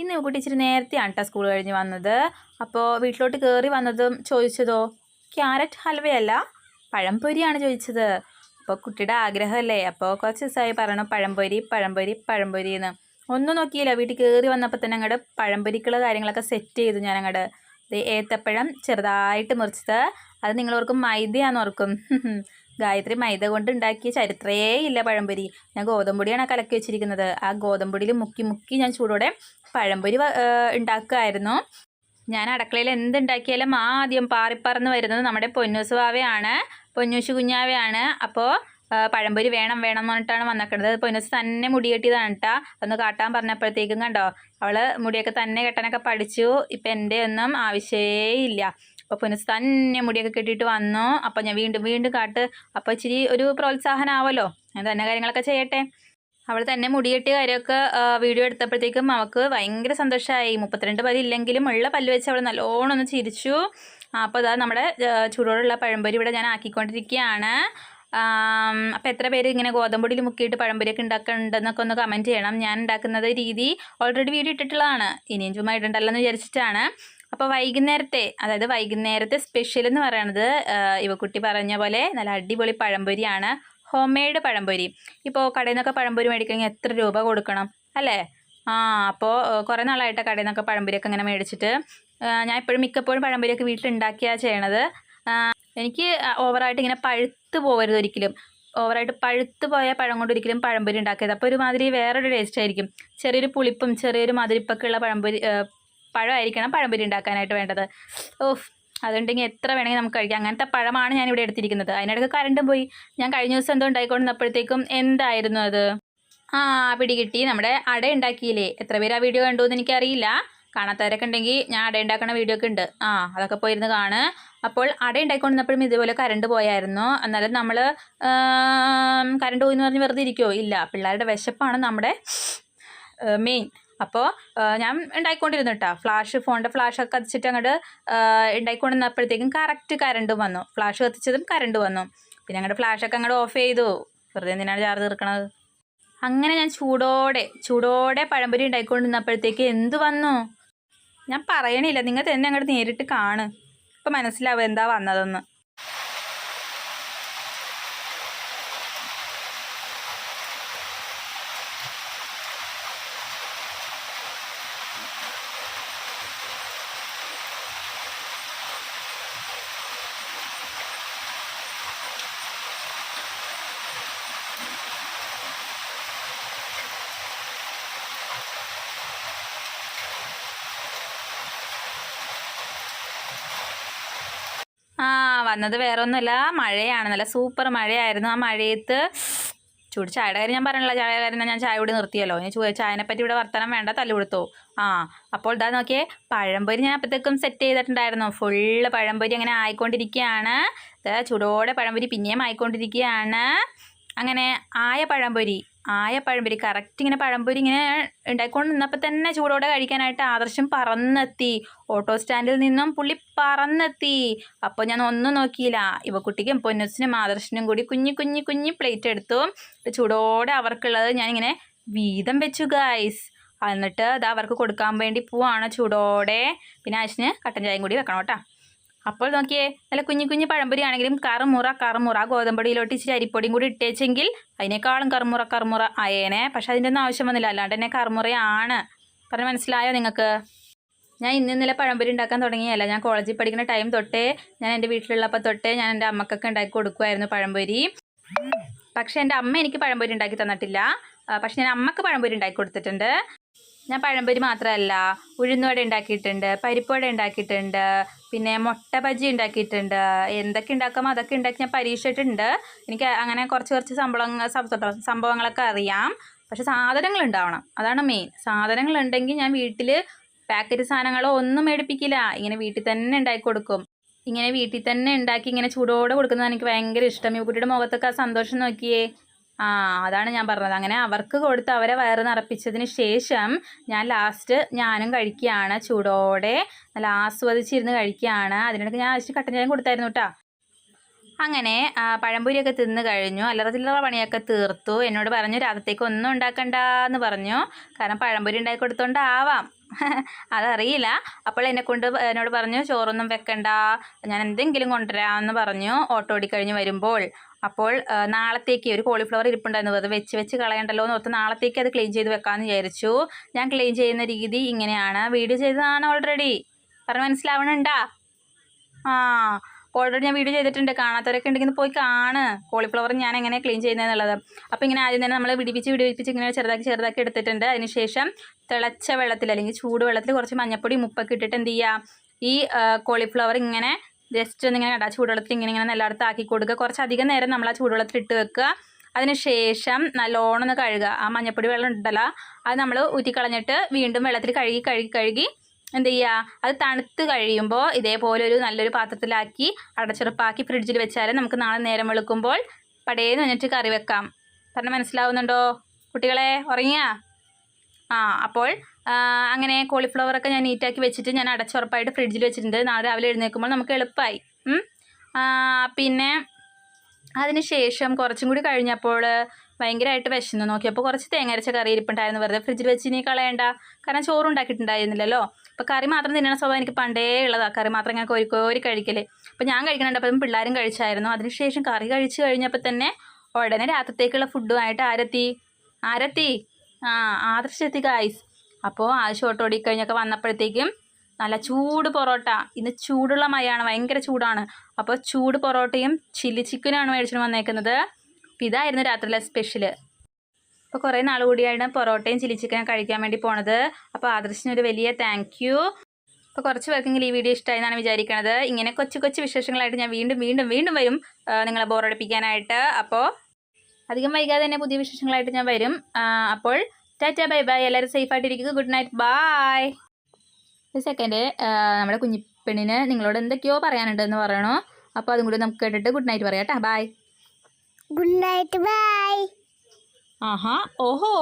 ഇന്ന് കുട്ടി ഇച്ചിരി നേരത്തെയാണ് കേട്ടോ സ്കൂൾ കഴിഞ്ഞ് വന്നത്. അപ്പോൾ വീട്ടിലോട്ട് കയറി വന്നതും ചോദിച്ചതോ ക്യാരറ്റ് ഹൽവയല്ല പഴംപൊരിയാണ് ചോദിച്ചത്. അപ്പോൾ കുട്ടിയുടെ ആഗ്രഹമല്ലേ? അപ്പോൾ കുറച്ച് ദിവസമായി പറയണം പഴംപൊരി പഴംപൊരി പഴംപൊരി എന്ന്. ഒന്നും നോക്കിയില്ല. വീട്ടിൽ കയറി വന്നപ്പോൾ തന്നെ അങ്ങോട്ട് പഴംപൊരിക്കുള്ള കാര്യങ്ങളൊക്കെ സെറ്റ് ചെയ്തു ഞാൻ അങ്ങോട്ട് ഏത്തപ്പഴം ചെറുതായിട്ട് മുറിച്ചത്. അത് നിങ്ങൾ ഓർക്കും മൈദയാന്ന് ഓർക്കും. ഗായത്രി മൈദ കൊണ്ട് ഉണ്ടാക്കിയ ചരിത്രയേ ഇല്ല പഴംപൊരി. ഞാൻ ഗോതമ്പൊടിയാണ് കലക്കി വെച്ചിരിക്കുന്നത്. ആ ഗോതമ്പൊടിയിൽ മുക്കി മുക്കി ഞാൻ ചൂടോടെ പഴംപൊരി ഉണ്ടാക്കുകയായിരുന്നു ഞാൻ അടുക്കളയിൽ എന്തുണ്ടാക്കിയാലും ആദ്യം പാറിപ്പറന്ന് വരുന്നത് നമ്മുടെ പൊന്നൂസ് വാവയാണ്. പൊന്നൂസ് കുഞ്ഞാവയാണ്. അപ്പോൾ പഴംപൊരി വേണം വേണം എന്ന് പറഞ്ഞിട്ടാണ് വന്നേക്കുന്നത് പൊന്നൂസ് തന്നെ മുടി കെട്ടിയതാണ് കേട്ടോ ഒന്ന് കാട്ടാൻ പറഞ്ഞപ്പോഴത്തേക്കും കണ്ടോ അവൾ മുടിയൊക്കെ തന്നെ കെട്ടാനൊക്കെ പഠിച്ചു. ഇപ്പം എന്റെ ഒന്നും ആവശ്യമേ ഇല്ല. അപ്പോൾ പുനസ് തന്നെ മുടിയൊക്കെ കെട്ടിയിട്ട് വന്നു. അപ്പോൾ ഞാൻ വീണ്ടും വീണ്ടും കാട്ട്. അപ്പോൾ ഇച്ചിരി ഒരു പ്രോത്സാഹനം ആവല്ലോ ഞാൻ തന്നെ കാര്യങ്ങളൊക്കെ ചെയ്യട്ടെ. അവൾ തന്നെ മുടിയിട്ട് കാര്യമൊക്കെ വീഡിയോ എടുത്തപ്പോഴത്തേക്കും അവൾക്ക് ഭയങ്കര സന്തോഷമായി മുപ്പത്തിരണ്ട് പല്ല് ഇല്ലെങ്കിലും ഉള്ള പല്ല് വെച്ച് അവൾ നല്ലോണം ഒന്ന് ചിരിച്ചു. അപ്പോൾ അതാ നമ്മുടെ ചൂടോടുള്ള പഴംപൊരി ഇവിടെ ഞാൻ ആക്കിക്കൊണ്ടിരിക്കുകയാണ്. അപ്പോൾ എത്ര പേര് ഇങ്ങനെ ഗോതമ്പൊടിയിൽ മുക്കിയിട്ട് പഴംപൊരിയൊക്കെ ഉണ്ടാക്കുന്നുണ്ടെന്നൊക്കെ ഒന്ന് കമന്റ് ചെയ്യണം. ഞാൻ ഉണ്ടാക്കുന്നത് രീതി ഓൾറെഡി വീഡിയോ ഇട്ടിട്ടുള്ളതാണ്. ഇനിയും ചുമ്മാ ഇടണ്ടല്ലോ എന്ന് വിചാരിച്ചിട്ടാണ്. അപ്പോൾ വൈകുന്നേരത്തെ അതായത് വൈകുന്നേരത്തെ സ്പെഷ്യൽ എന്ന് പറയുന്നത് ഇവക്കുട്ടി പറഞ്ഞ പോലെ നല്ല അടിപൊളി പഴംപൊരിയാണ്. ഹോം മെയ്ഡ് പഴംപൊരി. ഇപ്പോൾ കടയിൽ നിന്നൊക്കെ പഴംപൊരി മേടിക്കണമെങ്കിൽ എത്ര രൂപ കൊടുക്കണം അല്ലേ? ആ അപ്പോൾ കുറേ നാളായിട്ട് കടയിൽ നിന്നൊക്കെ പഴംപൊരിയൊക്കെ ഇങ്ങനെ മേടിച്ചിട്ട് ഞാൻ ഇപ്പോഴും മിക്കപ്പോഴും പഴംപൊരിയൊക്കെ വീട്ടിൽ ഉണ്ടാക്കിയാണ് ചെയ്യണത് എനിക്ക് ഓവറായിട്ട് ഇങ്ങനെ പഴുത്ത് പോകരുത് ഒരിക്കലും. ഓവറായിട്ട് പഴുത്ത് പോയ പഴം കൊണ്ട് ഒരിക്കലും പഴംപൊരി ഉണ്ടാക്കരുത്. അപ്പോൾ ഒരുമാതിരി വേറൊരു ടേസ്റ്റ് ആയിരിക്കും. ചെറിയൊരു പുളിപ്പും ചെറിയൊരു മധുരിപ്പൊക്കെ ഉള്ള പഴംപൊരി പഴമായിരിക്കണം. പഴംപൊരി ഉണ്ടാക്കാനായിട്ട് വേണ്ടത്. ഓഫ് അതുണ്ടെങ്കിൽ എത്ര വേണമെങ്കിൽ നമുക്ക് കഴിക്കാം. അങ്ങനത്തെ പഴമാണ് ഞാൻ ഇവിടെ എടുത്തിരിക്കുന്നത്. അതിനിടയ്ക്ക് കറണ്ടും പോയി. ഞാൻ കഴിഞ്ഞ ദിവസം എന്തോ ഉണ്ടായിക്കൊണ്ടിരുന്നപ്പോഴത്തേക്കും എന്തായിരുന്നു അത്? ആ പിടി കിട്ടി. നമ്മുടെ അട ഉണ്ടാക്കിയില്ലേ? എത്ര പേര് ആ വീഡിയോ കണ്ടു എന്ന് എനിക്കറിയില്ല. കാണാത്തവരൊക്കെ ഉണ്ടെങ്കിൽ ഞാൻ അട ഉണ്ടാക്കുന്ന വീഡിയോ ഒക്കെ ഉണ്ട്. ആ അതൊക്കെ പോയിരുന്ന് കാണ്. അപ്പോൾ അട ഉണ്ടായിക്കൊണ്ടിരുന്നപ്പോഴും ഇതുപോലെ കറണ്ട് പോയായിരുന്നു. എന്നാലും നമ്മൾ കറണ്ട് പോയി എന്ന് പറഞ്ഞ് വെറുതെ ഇരിക്കുമോ ഇല്ല പിള്ളേരുടെ വിശപ്പാണ് നമ്മുടെ മെയിൻ അപ്പോൾ ഞാൻ ഉണ്ടായിക്കൊണ്ടിരുന്നു കേട്ടോ ഫ്ലാഷ് ഫോണിന്റെ ഫ്ലാഷൊക്കെ കത്തിച്ചിട്ട് അങ്ങോട്ട് ഉണ്ടായിക്കൊണ്ടിരുന്നപ്പോഴത്തേക്കും കറക്റ്റ് കറണ്ട് വന്നു. ഫ്ലാഷ് കത്തിച്ചതും കറണ്ട് വന്നു. പിന്നെ അങ്ങോട്ട് ഫ്ലാഷൊക്കെ അങ്ങോട്ട് ഓഫ് ചെയ്തു. വെറുതെ എന്തിനാണ് ചാർജ് തീർക്കണത്? അങ്ങനെ ഞാൻ ചൂടോടെ ചൂടോടെ പഴംപൊരി ഉണ്ടായിക്കൊണ്ടിരുന്നപ്പോഴത്തേക്ക് എന്ത് വന്നു? ഞാൻ പറയണില്ല. നിങ്ങൾ തന്നെ അങ്ങോട്ട് നേരിട്ട് കാണ്. ഇപ്പം മനസ്സിലാവും എന്താ വന്നതെന്ന് ആ വന്നത് വേറെ ഒന്നുമല്ല മഴയാണ്. നല്ല സൂപ്പർ മഴയായിരുന്നു. ആ മഴയത്ത് ചൂട് ചായയുടെ കാര്യം ഞാൻ പറഞ്ഞില്ല. ചായ കാര്യം ഞാൻ ചായ കൂടി നിർത്തിയല്ലോ. ഇനി ചായനെ പറ്റി ഇവിടെ വർത്തനം വേണ്ട തല്ലു കൊടുത്തു? ആ അപ്പോൾ ഇതാ നോക്കിയേ പഴംപൊരി ഞാൻ അപ്പോഴത്തേക്കും സെറ്റ് ചെയ്തിട്ടുണ്ടായിരുന്നു. ഫുള്ള് പഴംപൊരി അങ്ങനെ ആയിക്കൊണ്ടിരിക്കുകയാണ്. ചൂടോടെ പഴംപൊരി പിന്നെയും ആയിക്കൊണ്ടിരിക്കുകയാണ്. അങ്ങനെ ആയ പഴംപൊരി. ആയ പഴംപൊരി കറക്റ്റ് ഇങ്ങനെ പഴംപൊരി ഇങ്ങനെ ഉണ്ടായിക്കൊണ്ട് നിന്നപ്പോൾ തന്നെ ചൂടോടെ കഴിക്കാനായിട്ട് ആദർശം പറന്നെത്തി. ഓട്ടോ സ്റ്റാൻഡിൽ നിന്നും പുള്ളി പറന്നെത്തി. അപ്പോൾ ഞാൻ ഒന്നും നോക്കിയില്ല. ഇവ കുട്ടിക്കും പൊന്നുസിനും ആദർശനും കൂടി കുഞ്ഞു കുഞ്ഞു കുഞ്ഞു പ്ലേറ്റ് എടുത്തു. ചൂടോടെ അവർക്കുള്ളത് ഞാനിങ്ങനെ വീതം വെച്ചു ഗൈസ് എന്നിട്ട് അത് അവർക്ക് കൊടുക്കാൻ വേണ്ടി പോവാണ് ചൂടോടെ. പിന്നെ ആശിന് കട്ടൻ ചായയും കൂടി വെക്കണം കേട്ടോ. അപ്പോൾ നോക്കിയേ നല്ല കുഞ്ഞു കുഞ്ഞു പഴംപൊരി ആണെങ്കിലും കറുമുറ കറുമുറ ഗോതമ്പടിയിലോട്ട് ഇച്ചിരി അരിപ്പൊടിയും കൂടി ഇട്ടേച്ചെങ്കിൽ അതിനേക്കാളും കറുമുറ കറുമുറ ആയേനെ. പക്ഷെ അതിന്റെ ഒന്നും ആവശ്യം വന്നില്ല. അല്ലാണ്ട് തന്നെ കറുമുറയാണ്. പറഞ്ഞ് മനസ്സിലായോ നിങ്ങൾക്ക്? ഞാൻ ഇന്ന് ഇന്നലെ പഴംപൊരി ഉണ്ടാക്കാൻ തുടങ്ങിയല്ല ഞാൻ കോളേജിൽ പഠിക്കുന്ന ടൈം തൊട്ടേ ഞാൻ എന്റെ വീട്ടിലുള്ളപ്പോൾ തൊട്ടേ ഞാൻ എന്റെ അമ്മക്കൊക്കെ ഉണ്ടാക്കി കൊടുക്കുമായിരുന്നു പഴംപൊരി. പക്ഷേ എന്റെ അമ്മ എനിക്ക് പഴംപൊരി ഉണ്ടാക്കി തന്നിട്ടില്ല. പക്ഷെ ഞാൻ അമ്മയ്ക്ക് പഴംപൊരി ഉണ്ടാക്കി കൊടുത്തിട്ടുണ്ട്. ഞാൻ പഴംപൊരി മാത്രമല്ല ഉഴുന്നുവട ഉണ്ടാക്കിയിട്ടുണ്ട് പരിപ്പുവട ഉണ്ടാക്കിയിട്ടുണ്ട് പിന്നെ മുട്ട ബജി ഉണ്ടാക്കിയിട്ടുണ്ട്. എന്തൊക്കെ ഉണ്ടാക്കാമോ അതൊക്കെ ഉണ്ടാക്കി ഞാൻ പരീക്ഷിച്ചിട്ടുണ്ട് എനിക്ക് അങ്ങനെ കുറച്ച് കുറച്ച് സംഭവങ്ങൾ സംഭവ- സംഭവങ്ങളൊക്കെ അറിയാം. പക്ഷെ സാധനങ്ങൾ ഉണ്ടാവണം അതാണ് മെയിൻ സാധനങ്ങൾ ഉണ്ടെങ്കിൽ ഞാൻ വീട്ടിൽ പാക്കറ്റ് സാധനങ്ങളോ ഒന്നും മേടിപ്പിക്കില്ല. ഇങ്ങനെ വീട്ടിൽ തന്നെ ഉണ്ടാക്കി കൊടുക്കും. ഇങ്ങനെ വീട്ടിൽ തന്നെ ഉണ്ടാക്കി ഇങ്ങനെ ചൂടോടെ കൊടുക്കുന്നത് എനിക്ക് ഭയങ്കര ഇഷ്ടം. ഈ കുട്ടിയുടെ മുഖത്തൊക്കെ ആ സന്തോഷം നോക്കിയേ. ആ അതാണ് ഞാൻ പറഞ്ഞത്. അങ്ങനെ അവർക്ക് കൊടുത്ത് അവരെ വയറ് നിറപ്പിച്ചതിന് ശേഷം ഞാൻ ലാസ്റ്റ് ഞാനും കഴിക്കുകയാണ്. ചൂടോടെ നല്ല ആസ്വദിച്ചിരുന്ന് കഴിക്കുകയാണ്. അതിനിടയ്ക്ക് ഞാൻ ആവശ്യം കട്ടൻ ചായം കൊടുത്തായിരുന്നു കേട്ടോ അങ്ങനെ പഴംപൊരിയൊക്കെ തിന്ന് കഴിഞ്ഞു. അല്ലറ ചില്ലറ പണിയൊക്കെ തീർത്തു. എന്നോട് പറഞ്ഞു രാത്രിത്തേക്ക് ഒന്നും ഉണ്ടാക്കണ്ട എന്ന് പറഞ്ഞു. കാരണം പഴംപൊരി ഉണ്ടാക്കി കൊടുത്തോണ്ടാവാം. അതറിയില്ല. അപ്പോൾ എന്നെ കൊണ്ട് എന്നോട് പറഞ്ഞു ചോറൊന്നും വെക്കണ്ട. ഞാൻ എന്തെങ്കിലും കൊണ്ടുവരാമെന്ന് പറഞ്ഞു. ഓട്ടോ ഓടിക്കഴിഞ്ഞ് വരുമ്പോൾ അപ്പോൾ നാളത്തേക്ക് ഒരു കോളിഫ്ലവർ ഇരിപ്പുണ്ടായിരുന്നു. അത് വെച്ച് വെച്ച് കളയണ്ടല്ലോ എന്ന് ഓർത്ത് നാളത്തേക്ക് അത് ക്ലീൻ ചെയ്ത് വെക്കാമെന്ന് വിചാരിച്ചു. ഞാൻ ക്ലീൻ ചെയ്യുന്ന രീതി ഇങ്ങനെയാണ്. വീഡിയോ ചെയ്തതാണ് ഓൾറെഡി പറഞ്ഞ് മനസ്സിലാവണുണ്ടാ? ആ ഓൾറെഡി ഞാൻ വീഡിയോ ചെയ്തിട്ടുണ്ട്. കാണാത്തവരൊക്കെ ഉണ്ടെങ്കിൽ പോയി കാണ്. കോളിഫ്ലവർ ഞാൻ എങ്ങനെ ക്ലീൻ ചെയ്യുന്നതെന്നുള്ളത് അപ്പോൾ ഇങ്ങനെ ആദ്യം തന്നെ നമ്മൾ വിടിപ്പിച്ച് വിടിപ്പിച്ച് ഇങ്ങനെ ചെറുതാക്കി ചെറുതാക്കി എടുത്തിട്ടുണ്ട്. അതിനുശേഷം തിളച്ച വെള്ളത്തിൽ അല്ലെങ്കിൽ ചൂട് വെള്ളത്തിൽ കുറച്ച് മഞ്ഞപ്പൊടി മുപ്പൊക്കെ ഇട്ടിട്ട് എന്ത് ചെയ്യുക ഈ കോളിഫ്ലവർ ഇങ്ങനെ ജസ്റ്റ് ഒന്നിങ്ങനെ കണ്ട ചൂടുവെള്ളത്തിൽ ഇങ്ങനെ ഇങ്ങനെ എല്ലായിടത്തും ആക്കി കൊടുക്കുക. കുറച്ചധികം നേരം നമ്മൾ ആ ചൂടുവെള്ളത്തിൽ ഇട്ട് വെക്കുക. അതിനുശേഷം നല്ലോണം ഒന്ന് കഴുകുക. ആ മഞ്ഞപ്പൊടി വെള്ളം ഉണ്ടല്ലോ അത് നമ്മൾ ഊറ്റിക്കളഞ്ഞിട്ട് വീണ്ടും വെള്ളത്തിൽ കഴുകി കഴുകി കഴുകി എന്ത് ചെയ്യുക? അത് തണുത്ത് കഴിയുമ്പോൾ ഇതേപോലെ ഒരു നല്ലൊരു പാത്രത്തിലാക്കി അടച്ചുറപ്പാക്കി ഫ്രിഡ്ജിൽ വെച്ചാൽ നമുക്ക് നാളെ നേരം വെളുക്കുമ്പോൾ പടേന്ന് വന്നിട്ട് കറി വെക്കാം. പറഞ്ഞ് മനസ്സിലാവുന്നുണ്ടോ കുട്ടികളെ? ഉറങ്ങിയാ? ആ അപ്പോൾ അങ്ങനെ കോളിഫ്ലവറൊക്കെ ഞാൻ നീറ്റാക്കി വെച്ചിട്ട് ഞാൻ അടച്ചുറപ്പായിട്ട് ഫ്രിഡ്ജിൽ വെച്ചിട്ടുണ്ട്. നാളെ രാവിലെ എഴുന്നേൽക്കുമ്പോൾ നമുക്ക് എളുപ്പമായി. പിന്നെ അതിന് ശേഷം കുറച്ചും കൂടി കഴിഞ്ഞപ്പോൾ ഭയങ്കരമായിട്ട് വിശന്നു. നോക്കിയപ്പോൾ കുറച്ച് തേങ്ങരച്ച കറി ഇരിപ്പുണ്ടായിരുന്നു. വെറുതെ ഫ്രിഡ്ജിൽ വെച്ച് ഇനി കളയണ്ട. കാരണം ചോറ് ഉണ്ടാക്കിയിട്ടുണ്ടായിരുന്നില്ലല്ലോ. അപ്പോൾ കറി മാത്രം തിന്നണ സ്വഭാവം എനിക്ക് പണ്ടേ ഉള്ളതാണ് കറി മാത്രം ഞാൻ കോരി കോരി കഴിക്കൽ. അപ്പോൾ ഞാൻ കഴിക്കണുണ്ട്. അപ്പം പിള്ളേരും കഴിച്ചായിരുന്നു. അതിനുശേഷം കറി കഴിച്ച് കഴിഞ്ഞപ്പോൾ തന്നെ ഉടനെ രാത്രിത്തേക്കുള്ള ഫുഡുമായിട്ട് ആരെത്തി? ആരെത്തി? ആ ആദർശെത്തി ഗായ്സ് അപ്പോൾ ആവശ്യം ഓട്ടോ ഓടിക്കഴിഞ്ഞൊക്കെ വന്നപ്പോഴത്തേക്കും നല്ല ചൂട് പൊറോട്ട. ഇന്ന് ചൂടുള്ള മഴയാണ് ഭയങ്കര ചൂടാണ്. അപ്പോൾ ചൂട് പൊറോട്ടയും ചില്ലി ചിക്കനുമാണ് മേടിച്ചിട്ട് വന്നേക്കുന്നത്. ഇതായിരുന്നു രാത്രിയിലെ സ്പെഷ്യൽ അപ്പോൾ കുറേ നാൾ കൂടിയാണ് പൊറോട്ടയും ചില്ലി ചിക്കനും കഴിക്കാൻ വേണ്ടി പോണത്. അപ്പോൾ ആദർശിനൊരു വലിയ താങ്ക് യു അപ്പോൾ കുറച്ച് പേർക്കെങ്കിലും ഈ വീഡിയോ ഇഷ്ടമായി എന്നാണ് വിചാരിക്കുന്നത് ഇങ്ങനെ കൊച്ചു കൊച്ചു വിശേഷങ്ങളായിട്ട് ഞാൻ വീണ്ടും വീണ്ടും വീണ്ടും വരും നിങ്ങളെ ബോറടിപ്പിക്കാനായിട്ട് അപ്പോൾ അധികം വൈകാതെ തന്നെ പുതിയ വിശേഷങ്ങളായിട്ട് ഞാൻ വരും. അപ്പോൾ ടാറ്റ ബൈ ബൈ. എല്ലാവരും സേഫ് സേഫായിട്ടിരിക്കുക ഗുഡ് നൈറ്റ് ബായ് ഒരു സെക്കൻഡ് നമ്മുടെ കുഞ്ഞിപ്പെണ്ണിന് നിങ്ങളോട് എന്തൊക്കെയോ പറയാനുണ്ടെന്ന് പറയണോ? അപ്പോൾ അതും കൂടി നമുക്ക് കേട്ടിട്ട് ഗുഡ് നൈറ്റ് പറയാം കേട്ടോ ബൈ ഗുഡ് നൈറ്റ് ബൈ ആഹാ. ഓഹോ.